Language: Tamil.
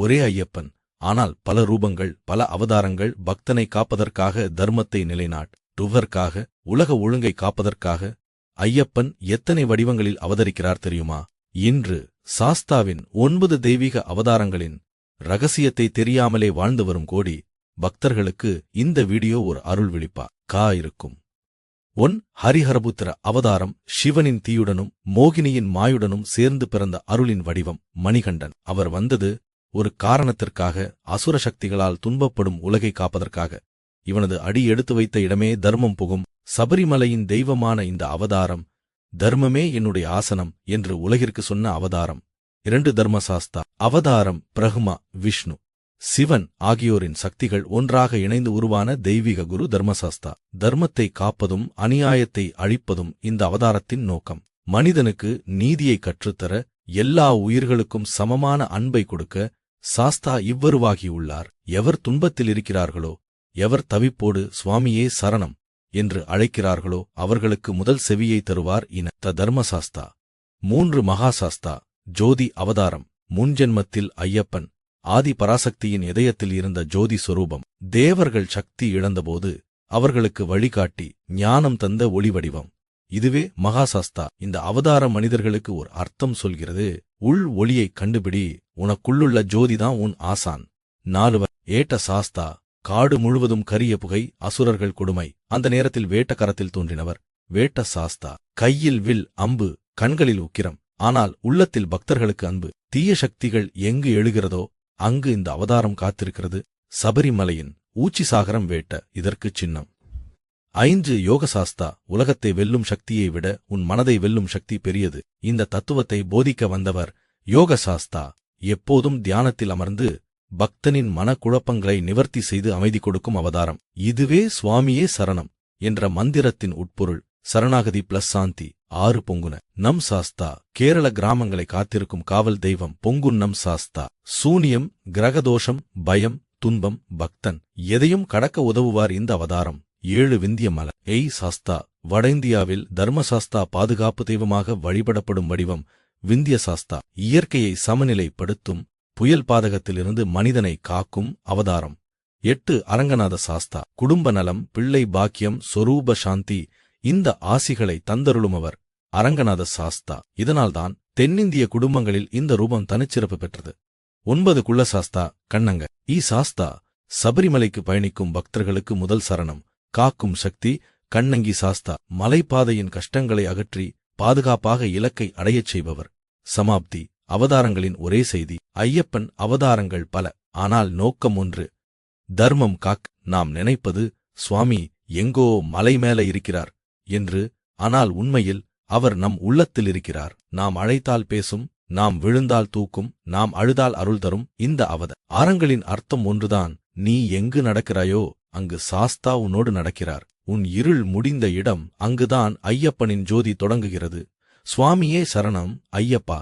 ஒரே ஐயப்பன். ஆனால் பல ரூபங்கள் பல அவதாரங்கள் பக்தனை காப்பதற்காக தர்மத்தை நிலைநாட்டுவதற்காக உலக ஒழுங்கை காப்பதற்காக ஐயப்பன் எத்தனை வடிவங்களில் அவதரிக்கிறார் தெரியுமா? இன்று சாஸ்தாவின் ஒன்பது தெய்வீக அவதாரங்களின் ரகசியத்தை தெரியாமலே வாழ்ந்து வரும் கோடி பக்தர்களுக்கு இந்த வீடியோ ஒரு அருள் விழிப்பா கா இருக்கும். ஒன் ஹரிஹரபுத்திர அவதாரம் சிவனின் தீயுடனும் மோகினியின் மாயுடனும் சேர்ந்து பிறந்த அருளின் வடிவம் மணிகண்டன். அவர் வந்தது ஒரு காரணத்திற்காக அசுர சக்திகளால் துன்பப்படும் உலகை காப்பதற்காக. இவனது அடி எடுத்து வைத்த இடமே தர்மம் புகும். சபரிமலையின் தெய்வமான இந்த அவதாரம் தர்மமே என்னுடைய ஆசனம் என்று உலகிற்கு சொன்ன அவதாரம். இரண்டு தர்மசாஸ்தா. அவதாரம் பிரஹ்மா விஷ்ணு. சிவன் ஆகியோரின் சக்திகள் ஒன்றாக இணைந்து உருவான தெய்வீக குரு தர்மசாஸ்தா. தர்மத்தை காப்பதும் அநியாயத்தை அழிப்பதும் இந்த அவதாரத்தின் நோக்கம். மனிதனுக்கு நீதியை கற்றுத்தர எல்லா உயிர்களுக்கும் சமமான அன்பை கொடுக்க சாஸ்தா இவ்வருவாகியுள்ளார். எவர் துன்பத்தில் இருக்கிறார்களோ எவர் தவிப்போடு சுவாமியே சரணம் என்று அழைக்கிறார்களோ அவர்களுக்கு முதல் செவியை தருவார் இன. த தர்மசாஸ்தா. மூன்று மகாசாஸ்தா. ஜோதி அவதாரம். முன்ஜென்மத்தில் ஐயப்பன். ஆதி பராசக்தியின் இதயத்தில் இருந்த ஜோதி சொரூபம். தேவர்கள் சக்தி இழந்தபோது அவர்களுக்கு வழிகாட்டி ஞானம் தந்த ஒளி வடிவம் இதுவே மகாசாஸ்தா. இந்த அவதார மனிதர்களுக்கு ஒரு அர்த்தம் சொல்கிறது உள் ஒளியைக் கண்டுபிடி உனக்குள்ளுள்ள ஜோதிதான் உன் ஆசான். நாலுவர் ஏட்ட சாஸ்தா காடு முழுவதும் கரிய புகை அசுரர்கள் கொடுமை. அந்த நேரத்தில் வேட்டக்கரத்தில் தோன்றினவர் வேட்ட சாஸ்தா. கையில் வில் அம்பு கண்களில் உக்கிரம். ஆனால் உள்ளத்தில் பக்தர்களுக்கு அன்பு. தீய சக்திகள் எங்கு எழுகிறதோ அங்கு இந்த அவதாரம் காத்திருக்கிறது. சபரிமலையின் ஊச்சி சாகரம் வேட்ட இதற்குச் சின்னம். ஐந்து யோகசாஸ்தா உலகத்தை வெல்லும் சக்தியை விட உன் மனதை வெல்லும் சக்தி பெரியது. இந்த தத்துவத்தை போதிக்க வந்தவர் யோகசாஸ்தா. எப்போதும் தியானத்தில் அமர்ந்து பக்தனின் மனக்குழப்பங்களை நிவர்த்தி செய்து அமைதி கொடுக்கும் அவதாரம். இதுவே சுவாமியே சரணம் என்ற மந்திரத்தின் உட்பொருள். சரணாகதி பிளஸ் சாந்தி ஆறு பொங்குன. நம் சாஸ்தா கேரள கிராமங்களை காத்திருக்கும் காவல் தெய்வம் பொங்குன் நம் சாஸ்தா. சூனியம் கிரகதோஷம் பயம் துன்பம் பக்தன் எதையும் கடக்க உதவுவார் இந்த அவதாரம். ஏழு விந்திய மல. எய் சாஸ்தா வட இந்தியாவில் தர்மசாஸ்தா பாதுகாப்பு தெய்வமாக வழிபடப்படும் வடிவம் விந்திய சாஸ்தா. இயற்கையை சமநிலைப்படுத்தும் புயல் பாதகத்திலிருந்து மனிதனை காக்கும் அவதாரம். எட்டு அரங்கநாத சாஸ்தா. குடும்ப நலம் பிள்ளை பாக்கியம் சொரூப சாந்தி இந்த ஆசிகளை தந்தருளுமவர் அரங்கநாத சாஸ்தா. இதனால்தான் தென்னிந்திய குடும்பங்களில் இந்த ரூபம் தனிச்சிறப்பு பெற்றது. ஒன்பது குள்ள சாஸ்தா கண்ணங்க. இ சாஸ்தா சபரிமலைக்கு பயணிக்கும் பக்தர்களுக்கு முதல் சரணம். காக்கும் சக்தி கண்ணங்கி சாஸ்தா மலைப்பாதையின் கஷ்டங்களை அகற்றி பாதுகாப்பாக இலக்கை அடையச் செய்பவர். சமாப்தி அவதாரங்களின் ஒரே செய்தி ஐயப்பன் அவதாரங்கள் பல ஆனால் நோக்கம் ஒன்று. தர்மம் காக் நாம் நினைப்பது சுவாமி எங்கோ மலை மேல இருக்கிறார் என்று ஆனால் உண்மையில் அவர் நம் உள்ளத்தில் இருக்கிறார். நாம் அழைத்தால் பேசும் நாம் விழுந்தால் தூக்கும் நாம் அழுதால் அருள் தரும் இந்த அவத ஆரங்களின் அர்த்தம் ஒன்றுதான். நீ எங்கு நடக்கிறாயோ அங்கு சாஸ்தா உன்னோடு நடக்கிறார். உன் இருள் முடிந்த இடம் அங்குதான் ஐயப்பனின் ஜோதி தொடங்குகிறது. சுவாமியே சரணம் ஐயப்பா.